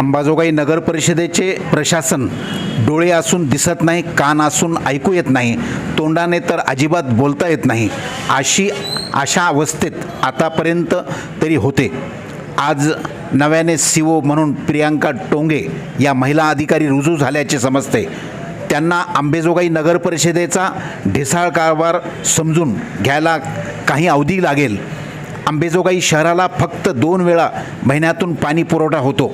अंबाजोगाई नगर परिषदेचे प्रशासन डोळे असून दिसत नाही कान असून ऐकू येत नाही तोंडाने तर अजिबात बोलता येत नाही अशी अशा अवस्थेत आतापर्यंत तरी होते. आज नव्याने सी ओ म्हणून प्रियांका टोंगे या महिला अधिकारी रुजू झाल्याचे समजते. त्यांना आंबेजोगाई नगर परिषदेचा ढिसाळ कारभार समजून घ्यायला काही अवधी लागेल. आंबेजोगाई शहराला फक्त दोन वेळा महिन्यातून पाणी पुरवठा होतो.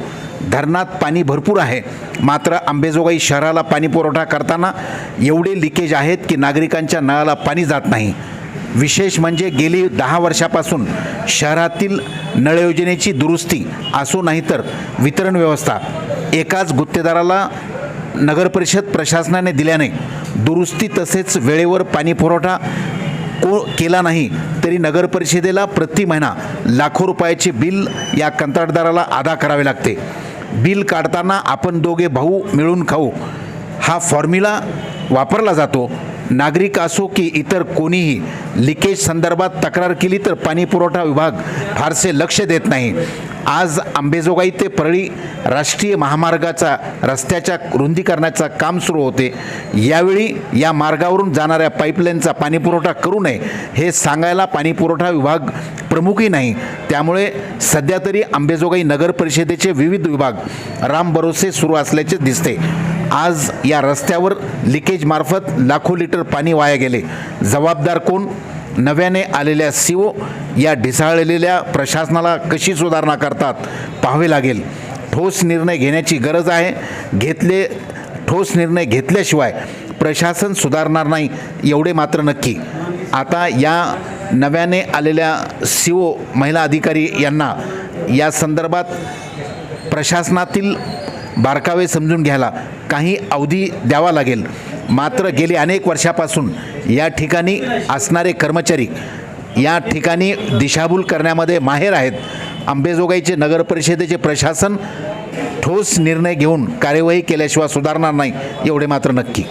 धरणात पाणी भरपूर आहे. मात्र आंबेजोगाई शहराला पाणी पुरवठा करताना एवढे लिकेज आहेत की नागरिकांच्या नळाला पाणी जात नाही. विशेष म्हणजे गेली दहा वर्षापासून शहरातील नळ योजनेची दुरुस्ती असो नाही तर वितरण व्यवस्था एकाच गुत्तेदाराला नगरपरिषद प्रशासनाने दिल्याने दुरुस्ती तसेच वेळेवर पाणी पुरवठा को केला नाही तरी नगरपरिषदेला प्रति महिना लाखो रुपयाचे बिल या कंत्राटदाराला अदा करावे लागते. बिल काढताना आपण दोघे भाऊ मिळून खाऊ. हा फॉर्म्युला वापरला जातो. नागरिक असो की इतर कोणीही लिकेज संदर्भात तक्रार केली तर पाणी पुरवठा विभाग फारसे लक्ष देत नाही. आज आंबेजोगाई ते परळी राष्ट्रीय महामार्गाचा रस्त्याच्या रुंदीकरणाचं काम सुरू होते. यावेळी या मार्गावरून जाणाऱ्या पाईपलाईनचा पाणीपुरवठा करू नये हे सांगायला पाणीपुरवठा विभाग प्रमुखही नाही. त्यामुळे सध्या तरी आंबेजोगाई नगर परिषदेचे विविध विभाग राम भरोसे सुरू असल्याचे दिसते. आज या रस्त्यावर लिकेजमार्फत लाखो लिटर पाणी वाया गेले. जबाबदार कोण? नव्याने आलेल्या सीओ या ढिसाळलेल्या प्रशासनाला कशी सुधारणा करतात? पाहावे लागेल. ठोस निर्णय घेण्याची गरज आहे. घेतले ठोस निर्णय घेतल्याशिवाय प्रशासन सुधारणार नाही एवढे मात्र नक्की. आता या नव्याने आलेल्या सी ओ महिला अधिकारी यांना या संदर्भात प्रशासनातील बारकावे समजून घ्यायला काही अवधी द्यावा लागेल. मात्र गेली अनेक वर्षापासून या ठिकाणी असणारे कर्मचारी या ठिकाणी दिशाभूल करण्यामध्ये माहेर आहेत. अंबेजोगाईचे नगर परिषदेचे प्रशासन ठोस निर्णय घेऊन कार्यवाही केल्याशिवाय सुधारणार नाही एवढे मात्र नक्की.